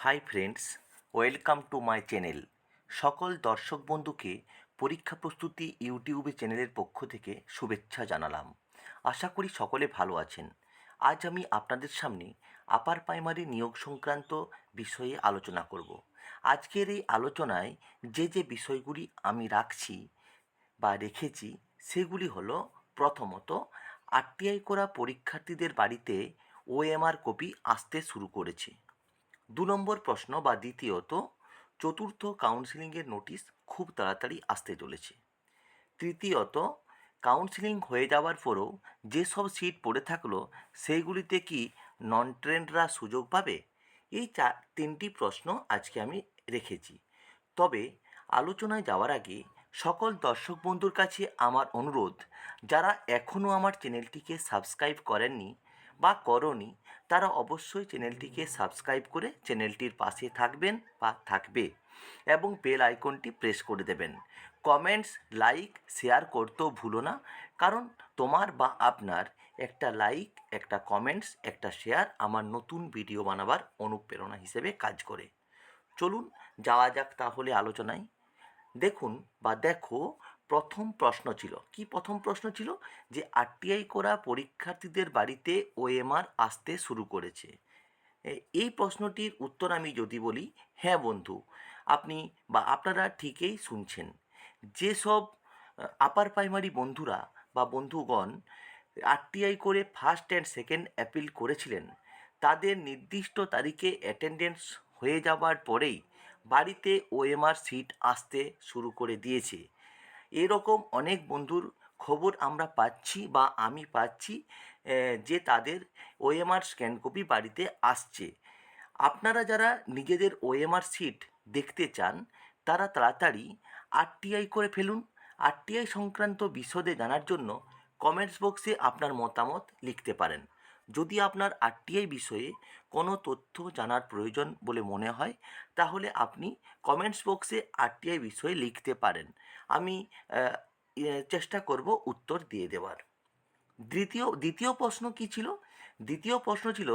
Hi friends, welcome to my channel. সকল দর্শক বন্ধুকে পরীক্ষা প্রস্তুতি ইউটিউবে চ্যানেলের পক্ষ থেকে শুভেচ্ছা জানালাম। আশা করি সকলে ভালো আছেন। আজ আমি আপনাদের সামনে আপার প্রাইমারি নিয়োগ সংক্রান্ত বিষয়ে আলোচনা করব। আজকের এই আলোচনায় যে যে বিষয়গুলি আমি রাখছি বা রেখেছি, সেগুলি হলো প্রথমত, আরটিআই করা পরীক্ষার্থীদের বাড়িতে ওএমআর কপি আসতে শুরু করেছে। দু নম্বর প্রশ্ন বা দ্বিতীয়ত, চতুর্থ কাউন্সিলিংয়ের নোটিশ খুব তাড়াতাড়ি আসতে চলেছে। তৃতীয়ত কাউন্সিলিং হয়ে যাওয়ার পরেও যেসব সিট পড়ে থাকল সেইগুলিতে কি নন ট্রেন্ডরা সুযোগ পাবে? এই চার, তিনটি প্রশ্ন আজকে আমি রেখেছি। তবে আলোচনায় যাওয়ার আগে সকল দর্শক বন্ধুর কাছে আমার অনুরোধ, যারা এখনও আমার চ্যানেলটিকে সাবস্ক্রাইব করেননি বা করনি তারা অবশ্যই চ্যানেলটিকে সাবস্ক্রাইব করে চ্যানেলটির পাশে থাকবেন বা থাকবে এবং বেল আইকনটি প্রেস করে দেবেন। কমেন্টস, লাইক, শেয়ার করতেও ভুলো না, কারণ তোমার বা আপনার একটা লাইক, একটা কমেন্টস, একটা শেয়ার আমার নতুন ভিডিও বানাবার অনুপ্রেরণা হিসেবে কাজ করে। চলুন, যাওয়া যাক তাহলে আলোচনায়। দেখুন বা দেখো প্রথম প্রশ্ন ছিল, কি প্রথম প্রশ্ন ছিল? যে আরটিআই করা পরীক্ষার্থীদের বাড়িতে ওএমআর আসতে শুরু করেছে। এই প্রশ্নটির উত্তর আমি যদি বলি হ্যাঁ বন্ধু, আপনি বা আপনারা ঠিকই শুনছেন। যেসব আপার প্রাইমারি বন্ধুরা বা বন্ধুগণ আরটিআই করে ফার্স্ট অ্যান্ড সেকেন্ড অ্যাপিল করেছিলেন, তাদের নির্দিষ্ট তারিখে অ্যাটেন্ডেন্স হয়ে যাওয়ার পরেই বাড়িতে ওএমআর সিট আসতে শুরু করে দিয়েছে। এরকম অনেক বন্ধুর খবর আমরা পাচ্ছি বা আমি পাচ্ছি যে তাদের ওএমআর স্ক্যান কপি বাড়িতে আসছে। আপনারা যারা নিজেদের ওএমআর সিট দেখতে চান, তারা তাড়াতাড়ি আরটিআই করে ফেলুন। আরটিআই সংক্রান্ত বিশদে জানার জন্য কমেন্টস বক্সে আপনার মতামত লিখতে পারেন। যদি আপনার আরটিআই বিষয়ে কোনো তথ্য জানার প্রয়োজন বলে মনে হয়, তাহলে আপনি কমেন্টস বক্সে আরটিআই বিষয়ে লিখতে পারেন। আমি চেষ্টা করব উত্তর দিয়ে দেওয়ার। দ্বিতীয় দ্বিতীয় প্রশ্ন কি ছিল? দ্বিতীয় প্রশ্ন ছিল,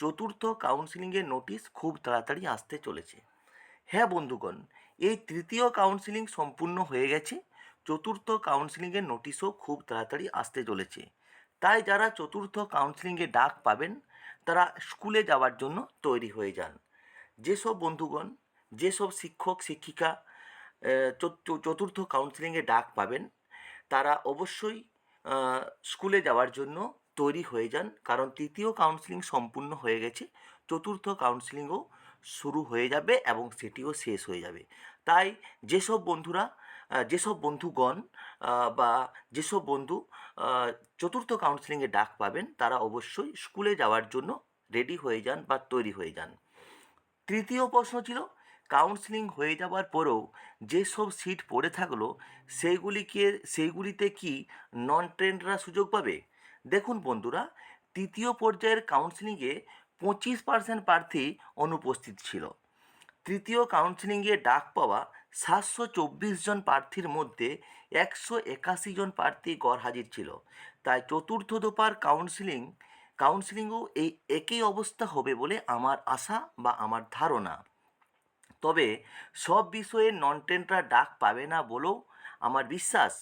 চতুর্থ কাউন্সিলিংয়ের নোটিশ খুব তাড়াতাড়ি আসতে চলেছে। হ্যাঁ বন্ধুগণ, এই তৃতীয় কাউন্সিলিং সম্পূর্ণ হয়ে গেছে। চতুর্থ কাউন্সিলিংয়ের নোটিশও খুব তাড়াতাড়ি আসতে চলেছে। তাই যারা চতুর্থ কাউন্সিলিংয়ে ডাক পাবেন, তারা স্কুলে যাওয়ার জন্য তৈরি হয়ে যান। যেসব বন্ধুগণ, যেসব শিক্ষক, শিক্ষিকা চতুর্থ কাউন্সিলিংয়ে ডাক পাবেন, তারা অবশ্যই স্কুলে যাওয়ার জন্য তৈরি হয়ে যান, কারণ তৃতীয় কাউন্সিলিং সম্পূর্ণ হয়ে গেছে, চতুর্থ কাউন্সিলিংও শুরু হয়ে যাবে এবং সেটিও শেষ হয়ে যাবে। তাই যেসব বন্ধুরা যেসব বন্ধুগণ বা যেসব বন্ধু চতুর্থ কাউন্সিলিংয়ে ডাক পাবেন, তারা অবশ্যই স্কুলে যাওয়ার জন্য রেডি হয়ে যান বা তৈরি হয়ে যান। তৃতীয় প্রশ্ন ছিল কাউন্সিলিং হয়ে যাওয়ার পরেও যেসব সিট পড়ে থাকল সেইগুলিকে সেইগুলিতে কি নন ট্রেন্ডরা সুযোগ পাবে? দেখুন বন্ধুরা, তৃতীয় পর্যায়ের কাউন্সিলিংয়ে পঁচিশ পার্সেন্ট প্রার্থী অনুপস্থিত ছিল। তৃতীয় কাউন্সিলিংয়ে ডাক পাওয়া সাতশো চব্বিশ জন প্রার্থীর মধ্যে একশো একাশি জন প্রার্থী গড় হাজির ছিল। তাই চতুর্থ দফার কাউন্সিলিং কাউন্সিলিংও এই একই অবস্থা হবে বলে আমার আশা বা আমার ধারণা। তবে সব বিষয়ে নন টেন্টরা ডাক পাবে না বলেও আমার বিশ্বাস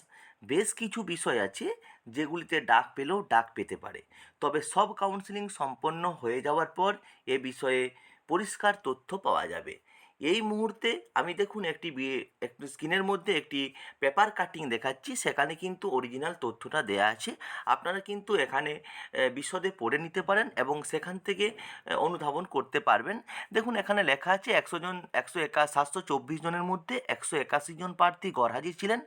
বেশ কিছু বিষয় আছে যেগুলিতে ডাক পেলেও ডাক পেতে পারে। তবে সব কাউন্সিলিং সম্পন্ন হয়ে যাওয়ার পর এ বিষয়ে পরিষ্কার তথ্য পাওয়া যাবে। এই মুহূর্তে আমি দেখুন একটি একটি স্ক্রিনের মধ্যে একটি পেপার কাটিং দেখাচ্ছি। সেখানে কিন্তু অরিজিনাল তথ্যটা দেয়া আছে। আপনারা কিন্তু এখানে বিশদে পড়ে নিতে পারেন এবং সেখান থেকে অনুধাবন করতে পারবেন। দেখুন এখানে লেখা আছে একশো জন, একশো একা, সাতশো চব্বিশ জনের মধ্যে একশো একাশি জন প্রার্থী গড় হাজির ছিলেন।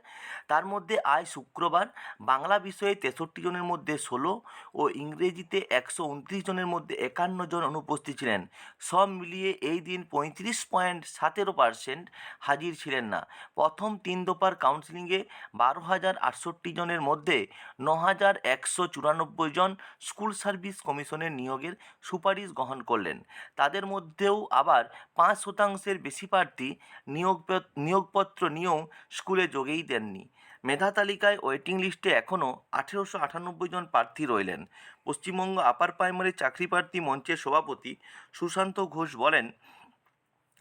তার মধ্যে আজ শুক্রবার, বাংলা বিষয়ে তেষট্টি জনের মধ্যে ষোলো ও ইংরেজিতে একশো উনত্রিশ জনের মধ্যে একান্ন জন অনুপস্থিত ছিলেন। সব মিলিয়ে এই দিন পঁয়ত্রিশ পয়েন্ট সতেরো পার্সেন্ট হাজির ছিলেন না। প্রথম তিন দফার কাউন্সিলিংয়ে বারো হাজার আটষট্টি জনের মধ্যে ন হাজার একশো চুরানব্বই জন স্কুল সার্ভিস কমিশনের নিয়োগের সুপারিশ গ্রহণ করলেন। তাদের মধ্যেও আবার পাঁচ শতাংশের বেশি প্রার্থী নিয়োগ নিয়োগপত্র নিয়েও স্কুলে যোগেই দেননি। মেধা তালিকায় ওয়েটিং লিস্টে এখনও আঠেরোশো আটানব্বই জন প্রার্থী রইলেন। পশ্চিমবঙ্গ আপার প্রাইমারি চাকরি প্রার্থী মঞ্চের সভাপতি সুশান্ত ঘোষ বলেন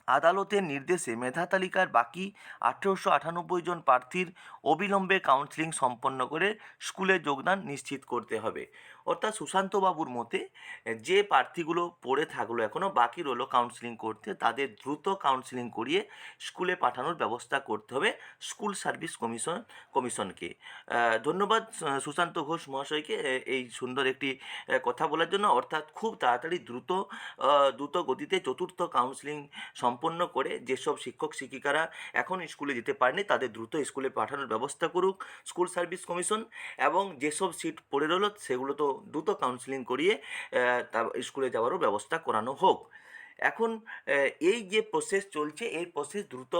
আদালতের নির্দেশে মেধা তালিকার বাকি আঠেরোশো আটানব্বই জন প্রার্থীর অবিলম্বে কাউন্সেলিং সম্পন্ন করে স্কুলে যোগদান নিশ্চিত করতে হবে। অর্থাৎ সুশান্তবাবুর মতে, যে প্রার্থীগুলো পড়ে থাকল এখনও বাকি রইল কাউন্সেলিং করতে, তাদের দ্রুত কাউন্সেলিং করিয়ে স্কুলে পাঠানোর ব্যবস্থা করতে হবে স্কুল সার্ভিস কমিশন, কমিশনকে। ধন্যবাদ সুশান্ত ঘোষ মহাশয়কে এই সুন্দর একটি কথা বলার জন্য। অর্থাৎ খুব তাড়াতাড়ি দ্রুত দ্রুত গতিতে চতুর্থ কাউন্সেলিং সম্পন্ন করে যেসব শিক্ষক, শিক্ষিকারা এখন স্কুলে যেতে পারেনি, তাদের দ্রুত স্কুলে পাঠানোর ব্যবস্থা করুক স্কুল সার্ভিস কমিশন এবং যেসব সিট পড়ে রইল, সেগুলো তো দ্রুত কাউন্সেলিং করিয়ে তা স্কুলে যাওয়ারও ব্যবস্থা করানো হোক। এখন এই যে প্রসেস চলছে, এই প্রসেস দ্রুত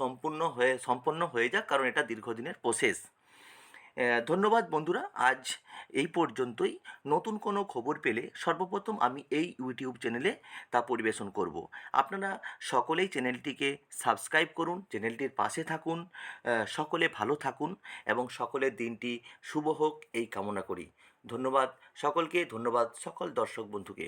সম্পূর্ণ হয়ে, সম্পন্ন হয়ে যাক, কারণ এটা দীর্ঘদিনের প্রসেস ধন্যবাদ বন্ধুরা, আজ এই পর্যন্তই। নতুন কোনো খবর পেলে সর্বপ্রথম আমি এই ইউটিউব চ্যানেলে তা পরিবেশন করব। আপনারা সকলেই চ্যানেলটিকে সাবস্ক্রাইব করুন চ্যানেলটির পাশে থাকুন সকলে ভালো থাকুন, এবং সকলের দিনটি শুভ হোক, এই কামনা করি। ধন্যবাদ। সকলকে ধন্যবাদ সকল দর্শক বন্ধুকে।